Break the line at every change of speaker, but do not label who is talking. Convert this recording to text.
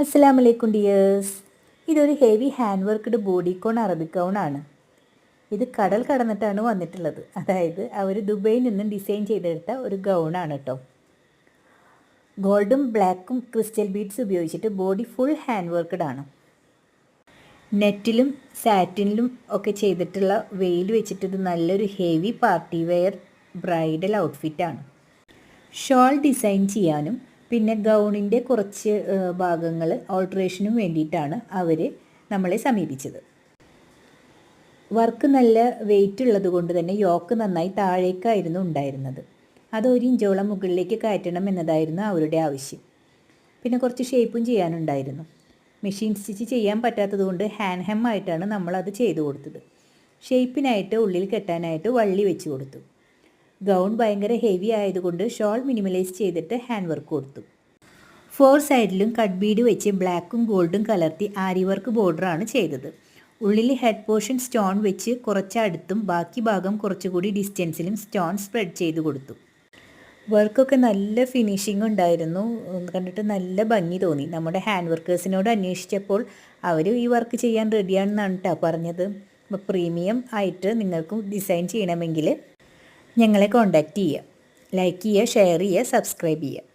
അസ്സാം വലൈക്കും ഡിയേഴ്സ്. ഇതൊരു ഹെവി ഹാൻഡ് വർക്ക്ഡ് ബോഡി കോൺ അറബിക് ആണ്. ഇത് കടൽ കടന്നിട്ടാണ് വന്നിട്ടുള്ളത്. അതായത് അവർ ദുബൈയിൽ നിന്നും ഡിസൈൻ ചെയ്തെടുത്ത ഒരു ഗൗണാണ് കേട്ടോ ഗോൾഡും ബ്ലാക്കും ക്രിസ്റ്റൽ ബീഡ്സ് ഉപയോഗിച്ചിട്ട് ബോഡി ഫുൾ ഹാൻഡ് വർക്ക്ഡ് ആണ്. നെറ്റിലും സാറ്റിനിലും ഒക്കെ ചെയ്തിട്ടുള്ള വെയിൽ വെച്ചിട്ട് ഇത് നല്ലൊരു ഹെവി പാർട്ടി വെയർ ബ്രൈഡൽ ഔട്ട്ഫിറ്റാണ് ഷോൾ ഡിസൈൻ ചെയ്യാനും പിന്നെ ഗൗണിന്റെ കുറച്ച് ഭാഗങ്ങൾ ഓൾട്രേഷനും വേണ്ടിയിട്ടാണ് അവർ നമ്മളെ സമീപിച്ചത്. വർക്ക് നല്ല വെയിറ്റ് ഉള്ളത് കൊണ്ട് തന്നെ യോക്ക് നന്നായി താഴേക്കായിരുന്നു ഉണ്ടായിരുന്നത്. അത് ഒരു ഇഞ്ചോളം മുകളിലേക്ക് കയറ്റണം എന്നതായിരുന്നു അവരുടെ ആവശ്യം. പിന്നെ കുറച്ച് ഷേപ്പും ചെയ്യാനുണ്ടായിരുന്നു. മെഷീൻ സ്റ്റിച്ച് ചെയ്യാൻ പറ്റാത്തത് കൊണ്ട് ഹാൻഡ് ഹെം ആയിട്ടാണ് നമ്മളത് ചെയ്തു കൊടുത്തത്. ഷേപ്പിനായിട്ട് ഉള്ളിൽ കെട്ടാനായിട്ട് വള്ളി വെച്ച് കൊടുത്തു. ഗൗൺ ഭയങ്കര ഹെവി ആയതുകൊണ്ട് ഷോൾ മിനിമലൈസ് ചെയ്തിട്ട് ഹാൻഡ് വർക്ക് കൊടുത്തു. ഫോർ സൈഡിലും കട്ട് ബീഡ് വെച്ച് ബ്ലാക്കും ഗോൾഡും കലർത്തി ആരി വർക്ക് ബോർഡറാണ് ചെയ്തത്. ഉള്ളിൽ ഹെഡ് പോർഷൻ സ്റ്റോൺ വെച്ച് കുറച്ചടുത്തും ബാക്കി ഭാഗം കുറച്ചുകൂടി ഡിസ്റ്റൻസിലും സ്റ്റോൺ സ്പ്രെഡ് ചെയ്ത് കൊടുത്തു. വർക്കൊക്കെ നല്ല ഫിനിഷിംഗ് ഉണ്ടായിരുന്നു. കണ്ടിട്ട് നല്ല ഭംഗി തോന്നി. നമ്മുടെ ഹാൻഡ് വർക്കേഴ്സിനോട് അന്വേഷിച്ചപ്പോൾ അവർ ഈ വർക്ക് ചെയ്യാൻ റെഡിയാണെന്നാണ് കേട്ടോ പറഞ്ഞത്. പ്രീമിയം ആയിട്ട് നിങ്ങൾക്കും ഡിസൈൻ ചെയ്യണമെങ്കിൽ ഞങ്ങളെ കോണ്ടാക്റ്റ് ചെയ്യുക. ലൈക്ക് ചെയ്യുക ഷെയർ ചെയ്യുക സബ്സ്ക്രൈബ് ചെയ്യുക.